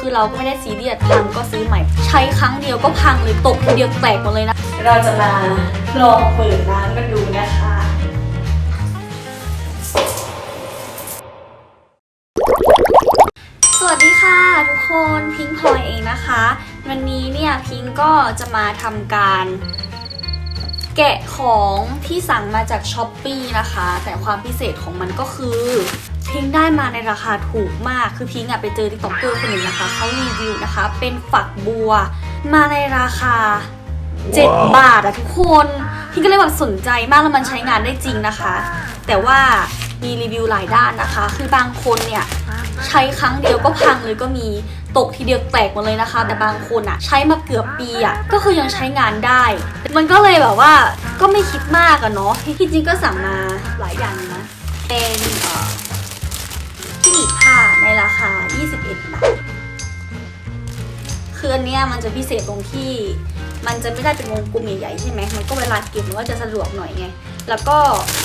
คือเราก็ไม่ได้ซีเรียสพังก็ซื้อใหม่ ใช้ครั้งเดียวก็พังเลยตกทีเดียวแตกหมดเลยนะ เราจะมาลองเปิดร้านกันดูนะคะสวัสดีค่ะทุกคนพิงพลอยเองนะคะ วันนี้เนี่ยพิงก็จะมาทำการแกะของที่สั่งมาจากช้อปปีนะคะ แต่ความพิเศษของมันก็คือ พิงได้มาในราคาถูกมาก คือพิงอะไปเจอติ๊กต็อกเกอร์คนหนึ่งนะคะเขารีวิวนะคะ เป็นฝักบัว มาในราคา 7 บาทอะทุกคนพิงก็เลยแบบสนใจมากแล้วมันใช้งานได้จริงนะคะ แต่ว่ามีรีวิวหลายด้านนะคะ คือบางคนเนี่ยใช้ครั้งเดียวก็พังเลยก็มีตกทีเดียวแตกหมดเลยนะคะ แต่บางคนอะใช้มาเกือบปีอะก็คือยังใช้งานได้ มันก็เลยแบบว่าก็ไม่คิดมากอะเนาะที่จริงก็สั่งมาหลายอย่างนะเป็นเอ่อ ที่หนีผ้าในราคา 21 บาท คืออันเนี้ยมันจะพิเศษตรงที่ มันจะไม่ได้เป็นวงกลมใหญ่ๆใช่ไหมมันก็เวลาเก็บมันก็จะสะดวกหน่อยไง แล้วก็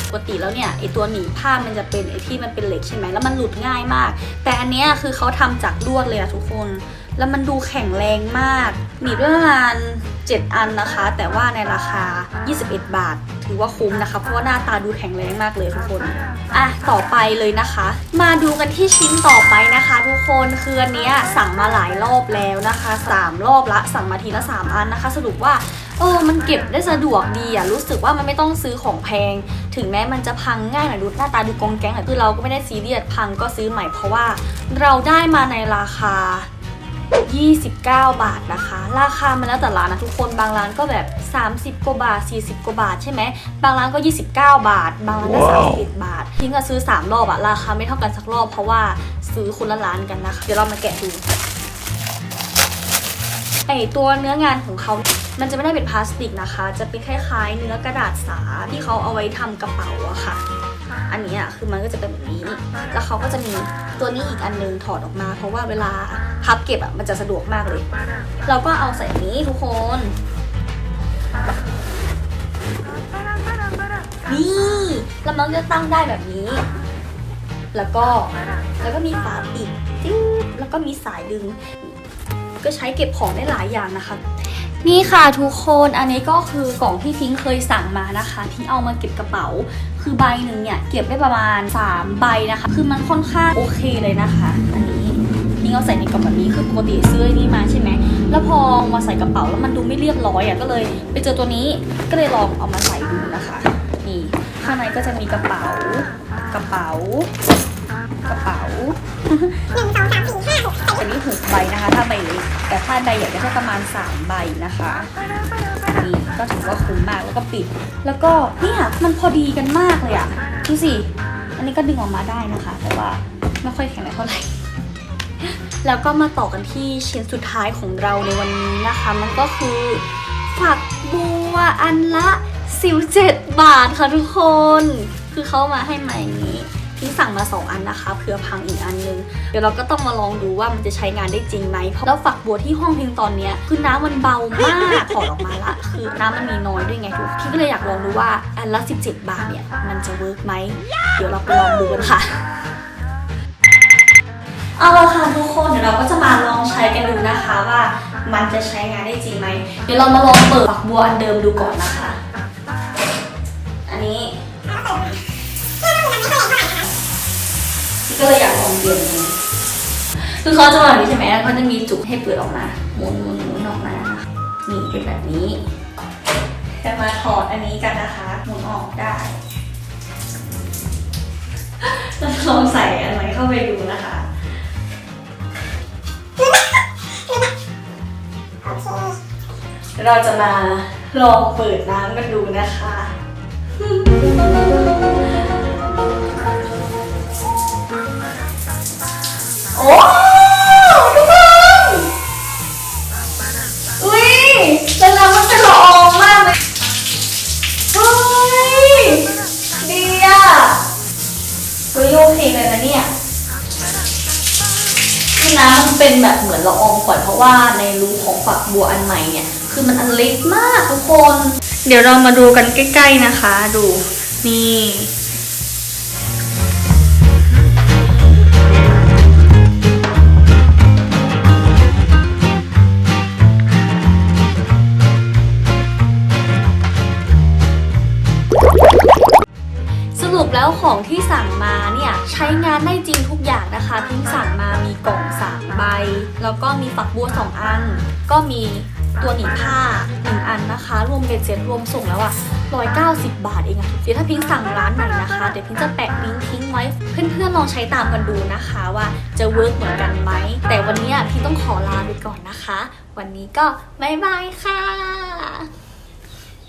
ปกติแล้วเนี่ยไอตัวหนีบผ้ามันจะเป็นไอที่มันเป็นเหล็กใช่ไหมแล้วมันหลุดง่ายมาก แต่อันเนี้ยคือเขาทำจากลวดเลยอะทุกคน แล้วมันดูแข็งแรงมาก หนีบได้ประมาณ 7 อันนะคะ แต่ว่าในราคา 21 บาท ถือว่าคุ้มนะคะ เพราะว่าหน้าตาดูแข็งแรงมากเลยทุกคน อะ ต่อไปเลยนะคะ มาดูกันที่ชิ้นต่อไปนะคะ ทุกคนคืออันเนี้ยสั่งมาหลายรอบแล้วนะคะ 3 รอบละสั่งมาทีละ 3 อันนะคะ สรุปว่าเออ มันเก็บได้สะดวกดีอะรู้สึกว่ามันไม่ต้องซื้อของแพง ถึงแม้มันจะพังง่ายหน่อยดูหน้าตาดูกองแก๊งแต่คือเราก็ไม่ได้ซีเรียสพังก็ซื้อใหม่เพราะว่า เราได้มาในราคา 29 บาทนะคะ ราคามันแล้วแต่ร้านนะทุกคนบางร้านก็แบบ 30กว่าบาท 40กว่าบาทใช่ไหมบางร้านก็ 29 บาท บางร้านก็ว้าว31 บาททิ้งก็ซื้อ 3 รอบอะราคาไม่เท่ากันสักรอบเพราะว่าซื้อคนละร้านกันนะคะ เดี๋ยวเรามาแกะดูไอตัวเนื้องานของเขามันจะไม่ได้เป็นพลาสติกนะคะ จะเป็นคล้ายๆ เนื้อกระดาษสาที่เขาเอาไว้ทำกระเป๋าอะค่ะ อันนี้ยคือมันก็จะเป็นแบบนี้ แล้วเขาก็จะมีตัวนี้อีกอันนึงถอดออกมา เพราะว่าเวลาพับเก็บอะมันจะสะดวกมากเลย เราก็เอาใส่นี้ทุกคน นี่แล้วมันก็จะตั้งได้แบบนี้ แล้วก็แล้วก็มีฝาปิดแล้วก็มีสายดึง ก็ใช้เก็บของได้หลายอย่างนะคะ นี่ค่ะทุกคนอันนี้ก็คือกล่องที่พิงเคยสั่งมานะคะพิงเอามาเก็บกระเป๋า คือใบหนึ่งเนี่ยเก็บได้ประมาณ 3 ใบนะคะ คือมันค่อนข้างโอเคเลยนะคะ อันนี้พิงเอาใส่ในกล่องแบบนี้คือปกติซื้อนี่มาใช่ไหมแล้วพอมาใส่กระเป๋าแล้วมันดูไม่เรียบร้อยอะก็เลย ไปเจอตัวนี้ก็เลยลองเอามาใส่ดูนะคะนี่ข้างในก็จะมีกระเป๋า กระเป๋า กระเป๋าหนึ่งสองสามสี่ อันนี้หกใบนะคะ ถ้าใบเล็กแต่ถ้าใบใหญ่ก็จะประมาณ3ใบนะคะนี่ก็ถือว่าคุ้มมากแล้วก็ปิด แล้วก็เนี่ยมันพอดีกันมากเลยอะดูสิอันนี้ก็ดึงออกมาได้นะคะ แต่ว่าไม่ค่อยแข็งแรงเท่าไหร่แล้วก็มาต่อกันที่ชิ้นสุดท้ายของเราในวันนี้นะคะ มันก็คือฝักบัวอันละ 17 บาทค่ะทุกคน คือเขามาให้มาอย่างนี้ พี่สั่งมา 2 อันนะคะเผื่อพังอีกอันนึง เดี๋ยวเราก็ต้องมาลองดูว่ามันจะใช้งานได้จริงไหมเพราะแล้วฝักบัวที่ห้องพิงตอนเนี้ยคือน้ำมันเบามากถอดออกมาละคือน้ำมันมีน้อยด้วยไงทุกพี่ก็เลยอยากลองดูว่าอันละ 17 บาทเนี่ยมันจะเวิร์กไหมเดี๋ยวเราไปลองดูกันค่ะเอาละค่ะทุกคนเดี๋ยวเราก็จะมาลองใช้กันดูนะคะว่ามันจะใช้งานได้จริงไหมเดี๋ยวเรามาลองเปิดฝักบัวอันเดิมดูก่อนนะคะ ก็เลยอยากลองเปลี่ยนดูคือเขาจะวางอย่างนี้ใช่ไหมแล้วเขาจะมีจุกให้เปิดออกมาหมุนหมุนหมุนออกมานะคะนี่เป็นแบบนี้จะมาถอดอันนี้กันนะคะหมุนออกได้เราลองใส่อันไหนเข้าไปดูนะคะเราจะมาลองเปิดน้ำกันดูนะคะ นะมันเป็นแบบเหมือนละอองก่อนเพราะว่าในรูของฝักบัวอันใหม่เนี่ย คือมันอันเล็กมากทุกคน เดี๋ยวเรามาดูกันใกล้ ๆนะคะ ดูนี่ แล้วของที่สั่งมาเนี่ยใช้งานได้จริงทุกอย่างนะคะพิงสั่งมามีกล่องสามใบ แล้วก็มีฝักบัวสองอัน ก็มีตัวหนีผ้าหนึ่งอันนะคะ รวมเบ็ดเสร็จรวมส่งแล้วอะ190 บาทเองอะเดี๋ยวถ้าพิงสั่งร้านไหนนะคะ เดี๋ยวพิงจะแปะลิงก์ทิ้งไว้ เพื่อนๆลองใช้ตามกันดูนะคะว่าจะเวิร์กเหมือนกันไหม แต่วันนี้พิงต้องขอลาไปก่อนนะคะ วันนี้ก็บ๊ายบายค่ะ